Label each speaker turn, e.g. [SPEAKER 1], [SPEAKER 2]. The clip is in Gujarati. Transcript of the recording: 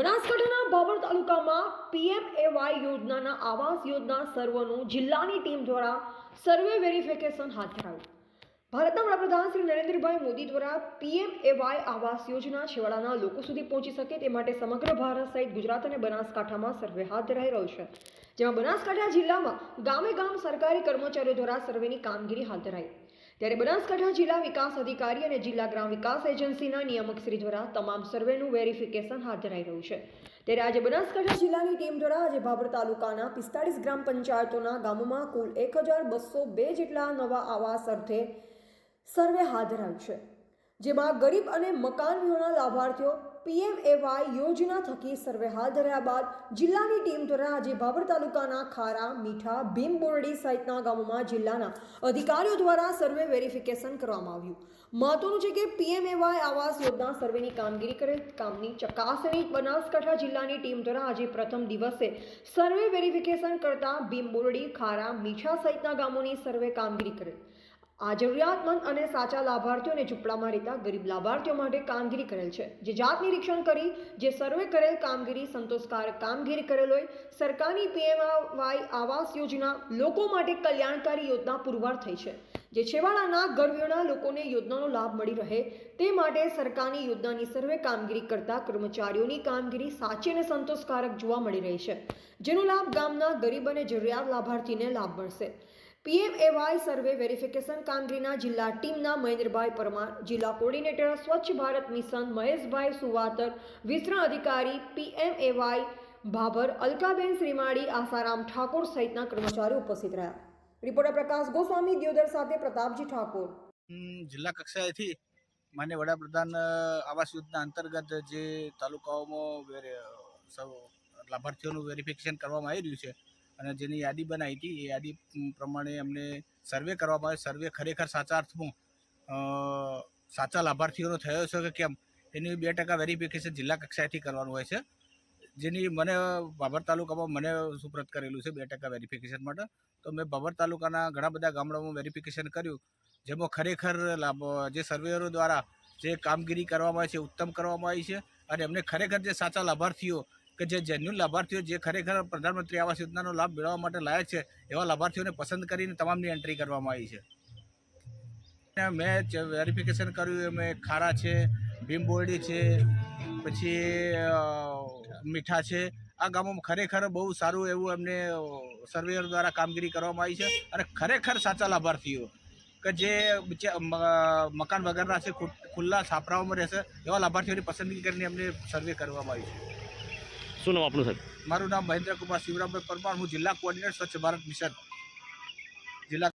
[SPEAKER 1] બનાસકાંઠાના ભાવર તાલુકામાં પીએમએવાય યોજનાના આવાસ યોજના સર્વનું જિલ્લાની ટીમ દ્વારા સર્વે વેરિફિકેશન હાથ ધરાયું. ભારતના વડાપ્રધાન શ્રી નરેન્દ્રભાઈ મોદી દ્વારા પીએમએવાય આવાસ યોજના છેવાડાના લોકો સુધી પહોંચી શકે તે માટે સમગ્ર ભારત સહિત ગુજરાત અને બનાસકાંઠામાં સર્વે હાથ ધરાઈ રહ્યો છે. જેમાં બનાસકાંઠા જિલ્લામાં ગામે ગામ સરકારી કર્મચારીઓ દ્વારા સર્વેની કામગીરી હાથ ધરાઈ. ત્યારે બનાસકાંઠા જિલ્લા વિકાસ અધિકારી અને જિલ્લા ગ્રામ વિકાસ એજન્સીના નિયામક શ્રી દ્વારા તમામ સર્વેનું વેરિફિકેશન હાથ ધરાઈ રહ્યું છે. ત્યારે આજે બનાસકાંઠા જિલ્લાની ટીમ દ્વારા આજે ભાભર તાલુકાના પિસ્તાળીસ ગ્રામ પંચાયતોના ગામોમાં કુલ એક જેટલા નવા આવાસ અર્થે સર્વે હાથ ધરાયું છે. જેમાં ગરીબ અને મકાન વિહોણા લાભાર્થીઓ પીએમએવાય યોજના થકી સર્વે હાથ ધર્યા બાદ જિલ્લાની ટીમ દ્વારા આજે ભાભર તાલુકાના ખારા, મીઠા, ભીમબોરડી સહિતના ગામોમાં જિલ્લાના અધિકારીઓ દ્વારા સર્વે વેરિફિકેશન કરવામાં આવ્યું. મહત્વનું છે કે પીએમએવાય આવાસ યોજના સર્વેની કામગીરી કરે, કામની ચકાસણી, બનાસકાંઠા જિલ્લાની ટીમ દ્વારા આજે પ્રથમ દિવસે સર્વે વેરિફિકેશન કરતા ભીમબોરડી, ખારા, મીઠા સહિતના ગામોની સર્વે કામગીરી કરેલ આ જરૂરિયાતમંદ અને સાચા લાભાર્થીઓને ઝૂંપડામાં રહેતા ગરીબ લાભાર્થીઓ માટે કામગીરી કરેલ છે. જે જાત નિરીક્ષણ કરી, જે સર્વે કરેલ કામગીરી સંતોષકારક કામગીરી કરેલ હોય, સરકારની પીએમવાય આવાસ યોજના લોકો માટે કલ્યાણકારી યોજના પુરવાર થઈ છે. જે છેવાડાના ગરવીઓના લોકોને યોજનાનો લાભ મળી રહે, તે માટે સરકારની યોજનાની સર્વે કામગીરી કરતા કર્મચારીઓની કામગીરી સાચી અને સંતોષકારક જોવા મળી રહી છે. જેનો લાભ ગામના ગરીબ અને જરૂરિયાત લાભાર્થીને લાભ મળશે. પીએમએવાય સર્વે વેરિફિકેશન કામગીરીના જિલ્લા ટીમના મહેન્દ્રભાઈ પરમાર, જિલ્લા કોર્ડિનેટર સ્વચ્છ ભારત મિશન મહેશભાઈ સુવાતર, વિસ્તરણ અધિકારી પીએમએવાય ભાભર, અલકાબેન શ્રીમાળી, આસારામ ઠાકોર સહિતના કર્મચારીઓ ઉપસ્થિત રહ્યા. રિપોર્ટર પ્રકાશ ગોસ્વામી, દિયોદર સાથે પ્રતાપજી ઠાકોર.
[SPEAKER 2] જિલ્લા કક્ષાએથી માન્ય વડાપ્રધાન આવાસ યોજના અંતર્ગત જે તાલુકાઓમાં લાભાર્થીઓનું વેરિફિકેશન કરવામાં આવી રહ્યું છે અને જેની યાદી બનાવી હતી, એ યાદી પ્રમાણે અમને સર્વે કરવામાં આવે. સર્વે ખરેખર સાચા અર્થમાં સાચા લાભાર્થીઓનો થયો છે કે કેમ? એની બે ટકા વેરિફિકેશન જિલ્લા કક્ષાએથી કરવાનું હોય છે. જેની મને, બાબર તાલુકામાં મને સુપ્રત કરેલું છે બે ટકા વેરિફિકેશન માટે. તો મેં બાબર તાલુકાના ઘણા બધા ગામડામાં વેરિફિકેશન કર્યું, જેમાં ખરેખર લાભ, જે સર્વેયરો દ્વારા જે કામગીરી કરવામાં આવી છે, ઉત્તમ કરવામાં આવી છે, અને એમને ખરેખર જે સાચા લાભાર્થીઓ કે જે જેન્યુન લાભાર્થીઓ જે ખરેખર પ્રધાનમંત્રી આવાસ યોજનાનો લાભ મેળવવા માટે લાયક છે, એવા લાભાર્થીઓને પસંદ કરીને તમામની એન્ટ્રી કરવામાં આવી છે. મેં વેરિફિકેશન કર્યું, એમાં ખારા છે ભીમબોરડી છે, પછી મીઠા છે. આ ગામોમાં ખરેખર બહુ સારું એવું એમને સર્વેયર દ્વારા કામગીરી કરવામાં આવી છે અને ખરેખર સાચા લાભાર્થીઓ. કે જે મકાન વગરના છે, ખુલ્લા છાપરાઓમાં રહેશે, એવા લાભાર્થીઓની પસંદગી કરીને એમને સર્વે કરવામાં આવી છે.
[SPEAKER 3] શું નામ આપનું, સાહેબ?
[SPEAKER 2] મારું નામ મહેન્દ્રકુમાર શિવરામભાઈ પરમાર. હું જિલ્લા કોઓર્ડિનેટર સ્વચ્છ ભારત મિશન. જિલ્લા